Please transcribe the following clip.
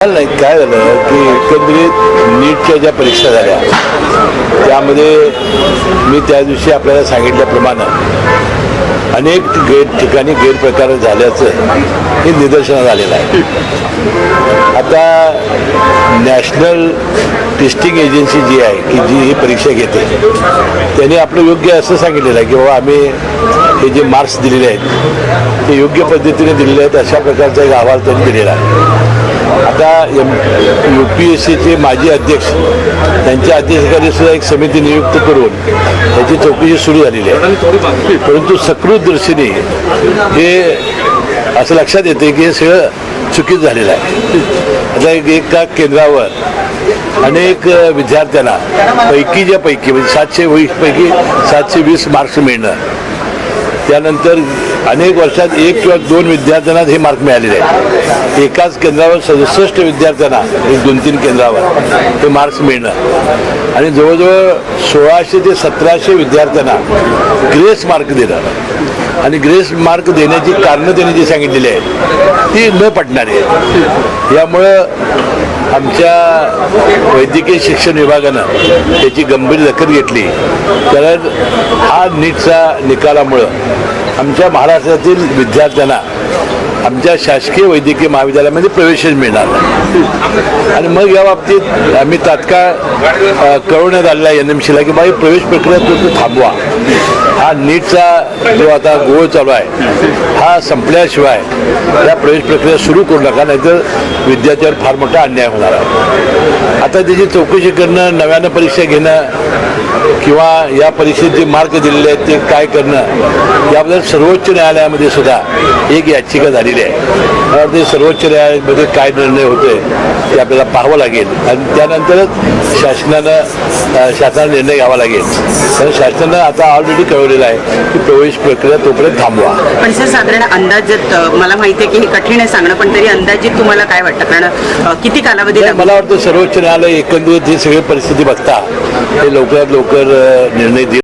नाही काय झालं की एकंदरीत नीटच्या ज्या परीक्षा झाल्या त्यामध्ये मी त्या दिवशी आपल्याला सांगितल्याप्रमाणे अनेक गैर ठिकाणी गैरप्रकार झाल्याचं हे निदर्शनात आलेलं आहे. आता नॅशनल टेस्टिंग एजन्सी जी आहे की जी ही परीक्षा घेते त्यांनी आपलं योग्य असं सांगितलेलं आहे की बाबा आम्ही हे जे मार्क्स दिलेले आहेत ते योग्य पद्धतीने दिलेले आहेत अशा प्रकारचा एक अहवाल त्यांनी दिलेला आहे. आता एम यू पी एस सीचे माजी अध्यक्ष त्यांच्या अध्यक्षाखाली सुद्धा एक समिती नियुक्त करून त्याची चौकशी सुरू झालेली आहे. परंतु सकृत दृष्टीने हे असं लक्षात येते की हे सगळं चुकीचं झालेलं आहे. आता एक एका केंद्रावर अनेक विद्यार्थ्यांना पैकीच्या पैकी म्हणजे सातशे वीस पैकी सातशे वीस मार्क्स मिळणं त्यानंतर अनेक वर्षात एक किंवा दोन विद्यार्थ्यांना हे मार्क मिळालेले आहेत. एकाच केंद्रावर सदुसष्ट विद्यार्थ्यांना एक दोन तीन केंद्रावर ते मार्क्स मिळणं. आणि जवळजवळ सोळाशे ते सतराशे विद्यार्थ्यांना ग्रेस मार्क देणं. आणि ग्रेस मार्क देण्याची कारणं त्यांनी जी सांगितलेली आहेत ती न पटणारी आहेत यामुळं आमच्या वैद्यकीय शिक्षण विभागानं त्याची गंभीर दखल घेतली. कारण हा नीटचा निकालामुळं आमच्या महाराष्ट्रातील विद्यार्थ्यांना आमच्या शासकीय वैद्यकीय महाविद्यालयामध्ये प्रवेशच मिळणार नाही. आणि मग या बाबतीत आम्ही तात्काळ कळवण्यात आलेला आहे एन एम सीला की बाई प्रवेश प्रक्रिया तुम्ही थांबवा. हा नीटचा जो आता गोळ चालू आहे हा संपल्याशिवाय या प्रवेश प्रक्रिया सुरू करू नका नाहीतर विद्यार्थ्यावर फार मोठा अन्याय होणार आहे. आता त्याची चौकशी करणं नव्यानं परीक्षा घेणं किंवा या परीक्षेत जे मार्क दिलेले आहेत ते काय करणं याबद्दल सर्वोच्च न्यायालयामध्ये सुद्धा एक याचिका झालेली आहे. मला वाटते सर्वोच्च न्यायालयामध्ये काय निर्णय होतोय ते आपल्याला पाहावं लागेल. आणि त्यानंतरच शासनानं शासनाला निर्णय घ्यावा लागेल. कारण शासनानं आता ऑलरेडी कळवलेलं आहे की प्रवेश प्रक्रिया तोपर्यंत थांबवा. पण सर साधारण अंदाजात मला माहिती आहे की हे कठीण आहे सांगणं पण तरी अंदाजित तुम्हाला काय वाटतं? कारण किती कालावधी मला वाटतं सर्वोच्च न्यायालय एकंदरीत ही सगळी परिस्थिती बघता. हे लवकरात लवकर निर्णय